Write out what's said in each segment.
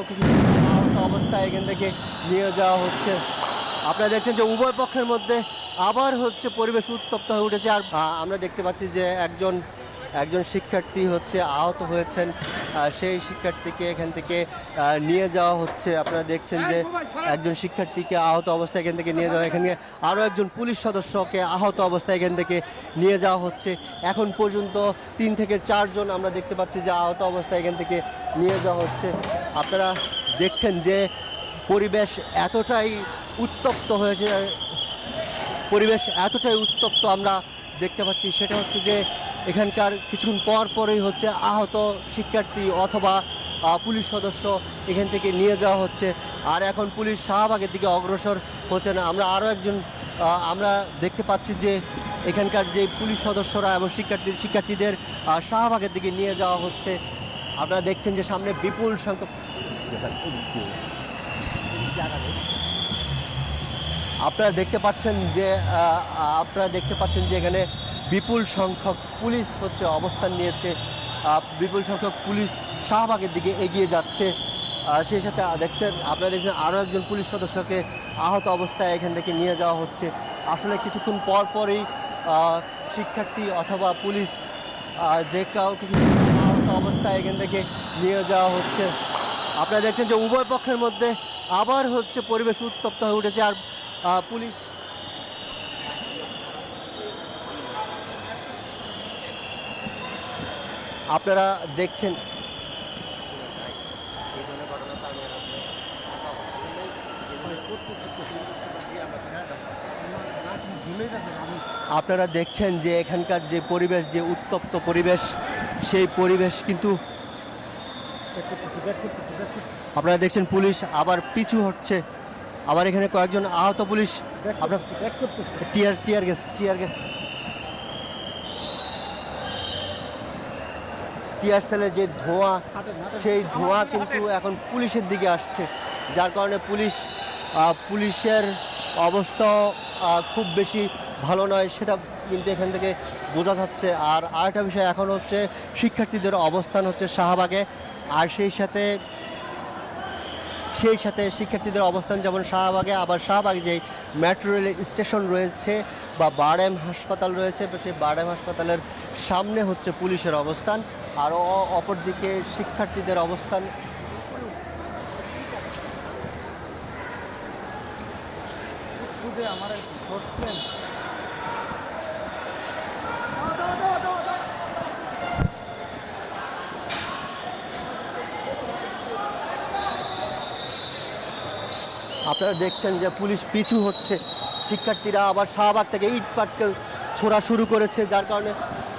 কাউকে কিন্তু আহত অবস্থায় এখান থেকে নিয়ে যাওয়া হচ্ছে। আপনারা দেখছেন যে উভয় পক্ষের মধ্যে আবার হচ্ছে পরিবেশ উত্তপ্ত হয়ে উঠেছে। আর আমরা দেখতে পাচ্ছি যে একজন একজন শিক্ষার্থী হচ্ছে, আহত হয়েছেন সেই শিক্ষার্থীকে এখান থেকে নিয়ে যাওয়া হচ্ছে। আপনারা দেখছেন যে একজন শিক্ষার্থীকে আহত অবস্থায় এখান থেকে নিয়ে যাওয়া, এখানে আরও একজন পুলিশ সদস্যকে আহত অবস্থায় এখান থেকে নিয়ে যাওয়া হচ্ছে। এখন পর্যন্ত তিন থেকে চারজন আমরা দেখতে পাচ্ছি যে আহত অবস্থায় এখান থেকে নিয়ে যাওয়া হচ্ছে। আপনারা দেখছেন যে পরিবেশ এতটাই উত্তপ্ত হয়েছে, পরিবেশ এতটাই উত্তপ্ত আমরা দেখতে পাচ্ছি। সেটা হচ্ছে যে এখানকার কিছুক্ষণ পর পরই হচ্ছে আহত শিক্ষার্থী অথবা পুলিশ সদস্য এখান থেকে নিয়ে যাওয়া হচ্ছে। আর এখন পুলিশ শাহবাগের দিকে অগ্রসর হচ্ছে না। আমরা আরও একজন আমরা দেখতে পাচ্ছি যে এখানকার যে পুলিশ সদস্যরা এবং শিক্ষার্থী, শিক্ষার্থীদের শাহবাগের দিকে নিয়ে যাওয়া হচ্ছে। আপনারা দেখছেন যে সামনে বিপুল সংখ্যক আপনারা দেখতে পাচ্ছেন যে আপনারা দেখতে পাচ্ছেন যে এখানে বিপুল সংখ্যক পুলিশ হচ্ছে অবস্থান নিয়েছে। বিপুল সংখ্যক পুলিশ শাহবাগের দিকে এগিয়ে যাচ্ছে। সেই সাথে দেখছেন, আপনারা দেখছেন আরও একজন পুলিশ সদস্যকে আহত অবস্থায় এখান থেকে নিয়ে যাওয়া হচ্ছে। আসলে কিছুক্ষণ পর পরই শিক্ষার্থী অথবা পুলিশ যে কাউকে আহত অবস্থায় এখান থেকে নিয়ে যাওয়া হচ্ছে। আপনারা দেখছেন যে উভয় পক্ষের মধ্যে আবার হচ্ছে পরিবেশ উত্তপ্ত হয়ে উঠেছে। আর পুলিশ আপনারা দেখছেন আপনারা দেখছেন যে এখানকার যে পরিবেশ, যে উত্তপ্ত পরিবেশ, সেই পরিবেশ কিন্তু আপনারা দেখছেন পুলিশ আবার পিছু হচ্ছে। আবার এখানে কয়েকজন আহত পুলিশ। আপনার টিয়ার টিয়ার গ্যাস টিয়ার গ্যাস। টিয়ার যে ধোঁয়া, সেই ধোঁয়া কিন্তু এখন পুলিশের দিকে আসছে। যার কারণে পুলিশ পুলিশের অবস্থা খুব বেশি ভালো নয়, সেটা কিন্তু এখান থেকে বোঝা যাচ্ছে। আর আরেকটা বিষয় এখন হচ্ছে, শিক্ষার্থীদের অবস্থান হচ্ছে শাহবাগে। আর সেই সাথে সেই সাথে শিক্ষার্থীদের অবস্থান যেমন শাহবাগে, আবার শাহবাগে যে মেট্রো রেল স্টেশন রয়েছে বা বারেম হাসপাতাল রয়েছে সেই বারেম হাসপাতালের সামনে হচ্ছে পুলিশের অবস্থান। আর অপরদিকে শিক্ষার্থীদের অবস্থান। আমার আপনারা দেখছেন যে পুলিশ পিছু হচ্ছে। শিক্ষার্থীরা আবার শাহবাগ থেকে ইট পাটকেল ছোড়া শুরু করেছে যার কারণে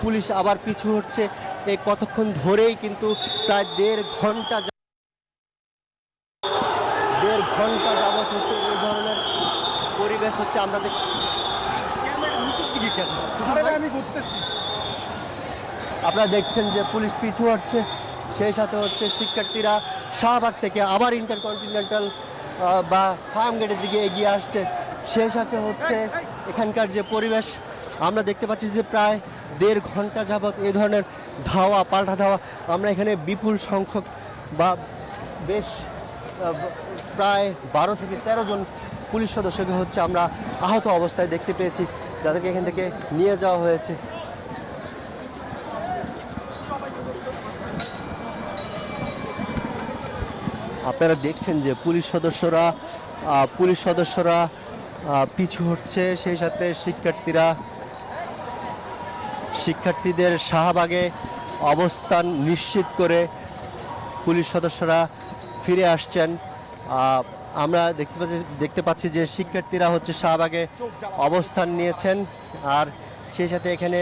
পুলিশ আবার পিছু হচ্ছে। এই কতক্ষণ ধরেই কিন্তু প্রায় দেড় ঘণ্টা দেড় ঘণ্টা যাবত হচ্ছে এই ধরনের পরিবেশ হচ্ছে। আমরা আপনারা দেখছেন যে পুলিশ পিছু হচ্ছে। সেই সাথে হচ্ছে শিক্ষার্থীরা শাহবাগ থেকে আবার ইন্টারকন্টিনেন্টাল বা ফার্ম গেটের দিকে এগিয়ে আসছে। শেষ আছে হচ্ছে এখানকার যে পরিবেশ আমরা দেখতে পাচ্ছি যে প্রায় দেড় ঘণ্টা যাবৎ এই ধরনের ধাওয়া পাল্টা ধাওয়া আমরা এখানে বিপুল সংখ্যক বা বেশ প্রায় বারো থেকে তেরো জন পুলিশ সদস্যকে হচ্ছে আমরা আহত অবস্থায় দেখতে পেয়েছি যাদেরকে এখান থেকে নিয়ে যাওয়া হয়েছে। আপনারা দেখছেন যে পুলিশ সদস্যরা পুলিশ সদস্যরা পিছু হচ্ছে। সেই সাথে শিক্ষার্থীরা, শিক্ষার্থীদের শাহবাগে অবস্থান নিশ্চিত করে পুলিশ সদস্যরা ফিরে আসছেন। আমরা দেখতে পাচ্ছি দেখতে পাচ্ছি যে শিক্ষার্থীরা হচ্ছে শাহবাগে অবস্থান নিয়েছেন। আর সেই সাথে এখানে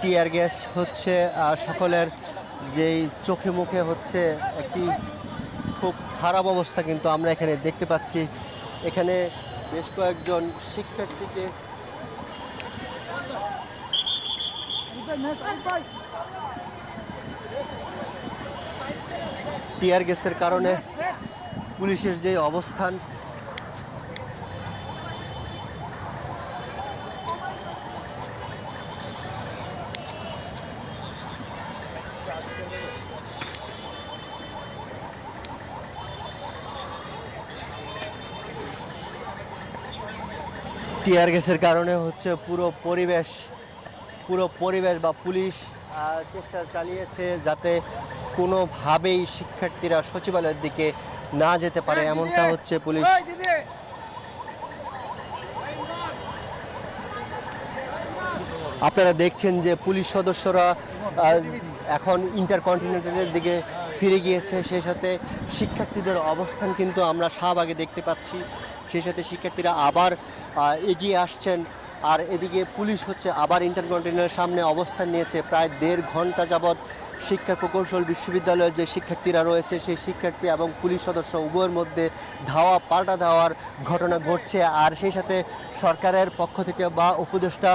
টিয়ার গ্যাস হচ্ছে সকলের যেই চোখে মুখে হচ্ছে একটি খুব খারাপ অবস্থা কিন্তু আমরা এখানে দেখতে পাচ্ছি। এখানে বেশ কয়েকজন শিক্ষার্থীকে টিয়ার গ্যাসের কারণে পুলিশের যে অবস্থান টিয়ার গ্যাসের কারণে হচ্ছে পুরো পরিবেশ পুরো পরিবেশ বা পুলিশ চেষ্টা চালিয়েছে যাতে কোনোভাবেই শিক্ষার্থীরা সচিবালয়ের দিকে না যেতে পারে। এমনটা হচ্ছে পুলিশ। আপনারা দেখছেন যে পুলিশ সদস্যরা এখন ইন্টারকন্টিনেন্টালের দিকে ফিরে গিয়েছে, সেই সাথে শিক্ষার্থীদের অবস্থান কিন্তু আমরা শাহবাগে দেখতে পাচ্ছি। সেই সাথে শিক্ষার্থীরা আবার এগিয়ে আসছেন। আর এদিকে পুলিশ হচ্ছে আবার ইন্টারকন্টিনেন্টালের সামনে অবস্থান নিয়েছে। প্রায় দেড় ঘণ্টা যাবৎ শিক্ষা প্রকৌশল বিশ্ববিদ্যালয়ের যে শিক্ষার্থীরা রয়েছে, সেই শিক্ষার্থী এবং পুলিশ সদস্য উভয়ের মধ্যে ধাওয়া, পাল্টা ধাওয়ার ঘটনা ঘটছে। আর সেই সাথে সরকারের পক্ষ থেকে বা উপদেষ্টা